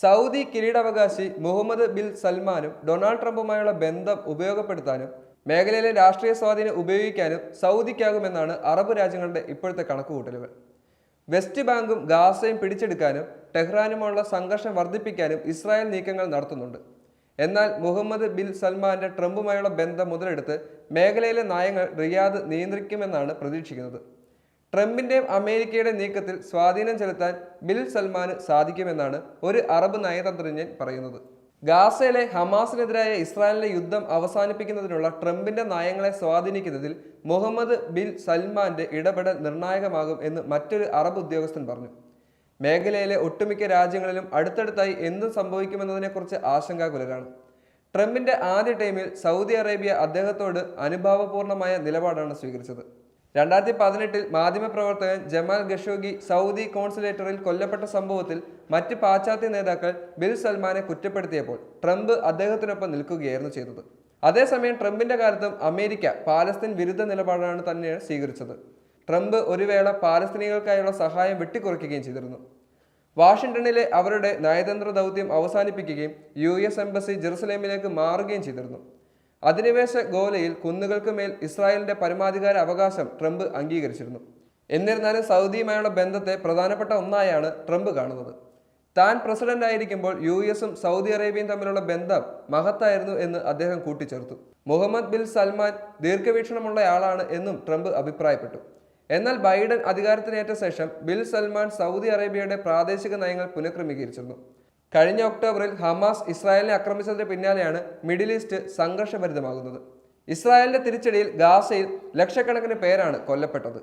Saudi കിരീടാവകാശി Mohammed bin സൽമാനും Donald ട്രംപുമായുള്ള ബന്ധം ഉപയോഗപ്പെടുത്താനും മേഖലയിലെ രാഷ്ട്രീയ സ്വാധീനം ഉപയോഗിക്കാനും സൗദിക്കാകുമെന്നാണ് അറബ് രാജ്യങ്ങളുടെ ഇപ്പോഴത്തെ കണക്കുകൂട്ടലുകൾ. വെസ്റ്റ് ബാങ്കും ഗാസയും പിടിച്ചെടുക്കാനും ടെഹ്റാനുമുള്ള സംഘർഷം വർദ്ധിപ്പിക്കാനും ഇസ്രായേൽ നീക്കങ്ങൾ നടത്തുന്നുണ്ട്. എന്നാൽ മുഹമ്മദ് ബിൻ സൽമാന്റെ ട്രംപുമായുള്ള ബന്ധം മുതലെടുത്ത് മേഖലയിലെ നയങ്ങൾ റിയാദ് നിയന്ത്രിക്കുമെന്നാണ് പ്രതീക്ഷിക്കുന്നത്. ട്രംപിന്റെയും അമേരിക്കയുടെ നീക്കത്തിൽ സ്വാധീനം ചെലുത്താൻ ബിൽ സൽമാന് സാധിക്കുമെന്നാണ് ഒരു അറബ് നയതന്ത്രജ്ഞൻ പറയുന്നത്. ഗാസയിലെ ഹമാസിനെതിരായ ഇസ്രായേലിന്റെ യുദ്ധം അവസാനിപ്പിക്കുന്നതിനുള്ള ട്രംപിന്റെ നയങ്ങളെ സ്വാധീനിക്കുന്നതിൽ മുഹമ്മദ് ബിൻ സൽമാന്റെ ഇടപെടൽ നിർണായകമാകും എന്ന് മറ്റൊരു അറബ് ഉദ്യോഗസ്ഥൻ പറഞ്ഞു. മേഖലയിലെ ഒട്ടുമിക്ക രാജ്യങ്ങളിലും അടുത്തടുത്തായി എന്ത് സംഭവിക്കുമെന്നതിനെക്കുറിച്ച് ആശങ്കാകുലരാണ്. ട്രംപിന്റെ ആദ്യ ടൈമിൽ സൗദി അറേബ്യ അദ്ദേഹത്തോട് അനുഭാവപൂർണമായ നിലപാടാണ് സ്വീകരിച്ചത്. രണ്ടായിരത്തി പതിനെട്ടിൽ മാധ്യമപ്രവർത്തകൻ ജമാൽ ഖഷോഗി സൗദി കോൺസുലേറ്ററിൽ കൊല്ലപ്പെട്ട സംഭവത്തിൽ മറ്റ് പാശ്ചാത്യ നേതാക്കൾ ബിൽ സൽമാനെ കുറ്റപ്പെടുത്തിയപ്പോൾ ട്രംപ് അദ്ദേഹത്തിനൊപ്പം നിൽക്കുകയായിരുന്നു ചെയ്തത്. അതേസമയം ട്രംപിന്റെ കാലത്തും അമേരിക്ക പാലസ്തീൻ വിരുദ്ധ നിലപാടാണ് തന്നെയാണ് സ്വീകരിച്ചത്. ട്രംപ് ഒരു വേള പാലസ്തീനികൾക്കായുള്ള സഹായം വെട്ടിക്കുറയ്ക്കുകയും ചെയ്തിരുന്നു. വാഷിംഗ്ടണിലെ അവരുടെ നയതന്ത്ര ദൗത്യം അവസാനിപ്പിക്കുകയും യു എസ് എംബസി ജെറുസലേമിലേക്ക് മാറുകയും ചെയ്തിരുന്നു. അധിനിവേശ ഗോലയിൽ കുന്നുകൾക്ക് മേൽ ഇസ്രായേലിന്റെ പരമാധികാര അവകാശം ട്രംപ് അംഗീകരിച്ചിരുന്നു. എന്നിരുന്നാലും സൗദിയുമായുള്ള ബന്ധത്തെ പ്രധാനപ്പെട്ട ഒന്നായാണ് ട്രംപ് കാണുന്നത്. താൻ പ്രസിഡന്റ് ആയിരിക്കുമ്പോൾ യു എസും സൗദി അറേബ്യയും തമ്മിലുള്ള ബന്ധം മഹത്തായിരുന്നു എന്ന് അദ്ദേഹം കൂട്ടിച്ചേർത്തു. മുഹമ്മദ് ബിൻ സൽമാൻ ദീർഘവീക്ഷണമുള്ളയാളാണ് എന്നും ട്രംപ് അഭിപ്രായപ്പെട്ടു. എന്നാൽ ബൈഡൻ അധികാരത്തിനേറ്റ ശേഷം ബിൽ സൽമാൻ സൗദി അറേബ്യയുടെ പ്രാദേശിക നയങ്ങൾ പുനഃക്രമീകരിച്ചിരുന്നു. കഴിഞ്ഞ ഒക്ടോബറിൽ ഹമാസ് ഇസ്രായേലിനെ ആക്രമിച്ചതിന് പിന്നാലെയാണ് മിഡിൽ ഈസ്റ്റ് സംഘർഷഭരിതമാകുന്നത്. ഇസ്രായേലിന്റെ തിരിച്ചടിയിൽ ഗാസയിൽ ലക്ഷക്കണക്കിന് പേരാണ് കൊല്ലപ്പെട്ടത്.